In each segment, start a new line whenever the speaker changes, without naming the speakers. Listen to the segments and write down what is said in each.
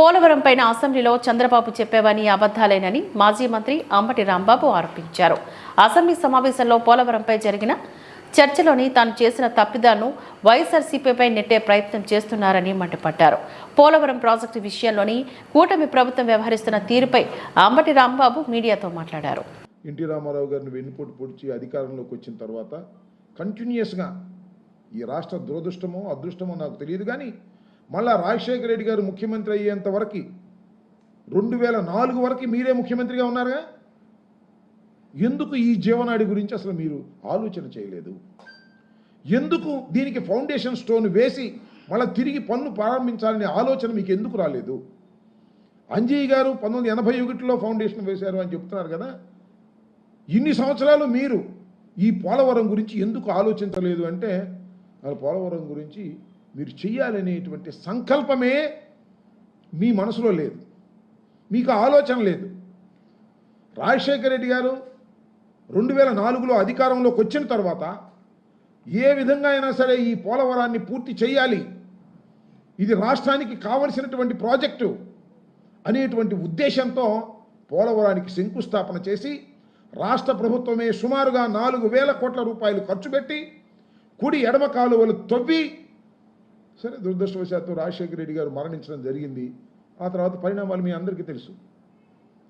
పోలవరం పైన అసెంబ్లీలో చంద్రబాబు చెప్పేవని అబద్ధాలేనని మాజీ మంత్రి అంబటి రాంబాబు ఆరోపించారు. అసెంబ్లీ సమావేశంలో పోలవరంపై జరిగిన చర్చలోని తాను చేసిన తప్పిదాలను వైఎస్ఆర్సీపీపై నెట్టే ప్రయత్నం చేస్తున్నారని మండిపడ్డారు. పోలవరం ప్రాజెక్టు విషయంలోని కూటమి ప్రభుత్వం వ్యవహరిస్తున్న తీరుపై అంబటి రాంబాబు మీడియాతో మాట్లాడారు.
ఎన్టీ రామారావు గారిని వెన్నుపోటు పొడిచి అధికారంలోకి వచ్చిన తర్వాత కంటిన్యూస్గా ఈ రాష్ట్ర దురదృష్టమో అదృష్టమో నాకు తెలియదు కానీ మళ్ళా రాజశేఖర రెడ్డి గారు ముఖ్యమంత్రి అయ్యేంత వరకు రెండు వేల నాలుగు వరకు మీరే ముఖ్యమంత్రిగా ఉన్నారుగా? ఎందుకు ఈ జీవనాడి గురించి అసలు మీరు ఆలోచన చేయలేదు? ఎందుకు దీనికి ఫౌండేషన్ స్టోన్ వేసి మళ్ళీ తిరిగి పన్ను ప్రారంభించాలనే ఆలోచన మీకు ఎందుకు రాలేదు? అంజయ్య గారు పంతొమ్మిది ఎనభై ఒకటిలో ఫౌండేషన్ వేశారు అని చెప్తున్నారు కదా? ఇన్ని సంవత్సరాలు మీరు ఈ పోలవరం గురించి ఎందుకు ఆలోచించలేదు అంటే మరి పోలవరం గురించి మీరు చెయ్యాలనేటువంటి సంకల్పమే మీ మనసులో లేదు. మీకు ఆలోచన లేదు. రాజశేఖర రెడ్డి గారు రెండు వేల నాలుగులో అధికారంలోకి వచ్చిన తర్వాత ఏ విధంగా అయినా సరే ఈ పోలవరాన్ని పూర్తి చేయాలి ఇది రాష్ట్రానికి కావలసినటువంటి ప్రాజెక్టు అనేటువంటి ఉద్దేశంతో పోలవరానికి శంకుస్థాపన చేసి రాష్ట్ర ప్రభుత్వమే సుమారుగా నాలుగు వేల కోట్ల రూపాయలు ఖర్చు పెట్టి కుడి ఎడమ కాలువలు తవ్వి సరే దురదృష్టవశాత్తు రాజశేఖర రెడ్డి గారు మరణించడం జరిగింది. ఆ తర్వాత పరిణామాలు మీ అందరికీ తెలుసు.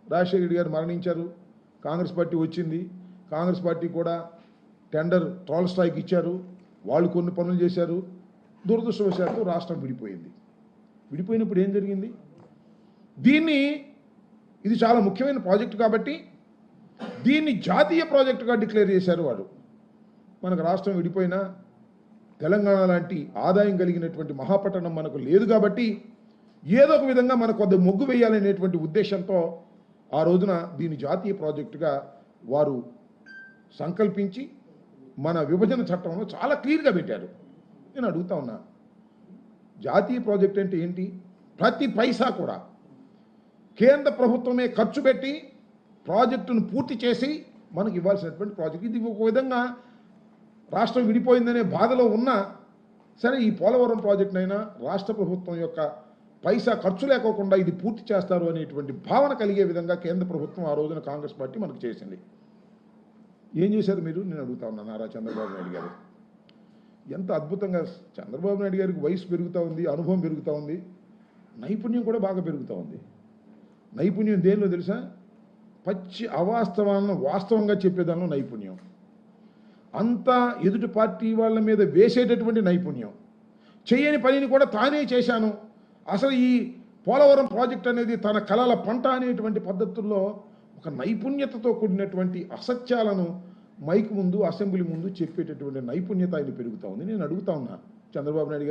రాజశేఖర రెడ్డి గారు మరణించారు. కాంగ్రెస్ పార్టీ వచ్చింది. కాంగ్రెస్ పార్టీ కూడా టెండర్ ట్రాల్ స్ట్రైక్ ఇచ్చారు. వాళ్ళు కొన్ని పనులు చేశారు. దురదృష్టవశాత్తు రాష్ట్రం విడిపోయింది. విడిపోయినప్పుడు ఏం జరిగింది? దీన్ని ఇది చాలా ముఖ్యమైన ప్రాజెక్టు కాబట్టి దీన్ని జాతీయ ప్రాజెక్టుగా డిక్లేర్ చేశారు వాడు మనకు రాష్ట్రం విడిపోయినా తెలంగాణ లాంటి ఆదాయం కలిగినటువంటి మహాపట్టణం మనకు లేదు కాబట్టి ఏదో ఒక విధంగా మనకు కొద్ది మొగ్గు వేయాలనేటువంటి ఉద్దేశంతో ఆ రోజున దీని జాతీయ ప్రాజెక్టుగా వారు సంకల్పించి మన విభజన చట్టంలో చాలా క్లియర్గా పెట్టారు. నేను అడుగుతా ఉన్నా జాతీయ ప్రాజెక్ట్ అంటే ఏంటి? ప్రతి పైసా కూడా కేంద్ర ప్రభుత్వమే ఖర్చు పెట్టి ప్రాజెక్టును పూర్తి చేసి మనకి ఇవ్వాల్సినటువంటి ప్రాజెక్ట్. ఇది ఒక విధంగా రాష్ట్రం విడిపోయిందనే బాధలో ఉన్నా సరే ఈ పోలవరం ప్రాజెక్టునైనా రాష్ట్ర ప్రభుత్వం యొక్క పైసా ఖర్చు లేకోకుండా ఇది పూర్తి చేస్తారు అనేటువంటి భావన కలిగే విధంగా కేంద్ర ప్రభుత్వం ఆ రోజున కాంగ్రెస్ పార్టీ మనకు చేసింది. ఏం చేశారు మీరు? నేను అడుగుతా ఉన్నా నారా చంద్రబాబు నాయుడు గారు. ఎంత అద్భుతంగా చంద్రబాబు నాయుడు గారికి వయసు పెరుగుతూ ఉంది అనుభవం పెరుగుతూ ఉంది నైపుణ్యం కూడా బాగా పెరుగుతూ ఉంది. నైపుణ్యం దేనిలో తెలుసా? పచ్చి అవాస్తవాలను వాస్తవంగా చెప్పేదానిలో నైపుణ్యం. అంతా ఎదుటి పార్టీ వాళ్ళ మీద వేసేటటువంటి నైపుణ్యం. చేయని పనిని కూడా తానే చేశాను. అసలు ఈ పోలవరం ప్రాజెక్ట్ అనేది తన కళల పంట అనేటువంటి పద్ధతుల్లో ఒక నైపుణ్యతతో కూడినటువంటి అసత్యాలను మైక్ ముందు అసెంబ్లీ ముందు చెప్పేటటువంటి నైపుణ్యత ఆయన పెరుగుతూ ఉంది. నేను అడుగుతా ఉన్నా. చంద్రబాబు నాయుడు గారు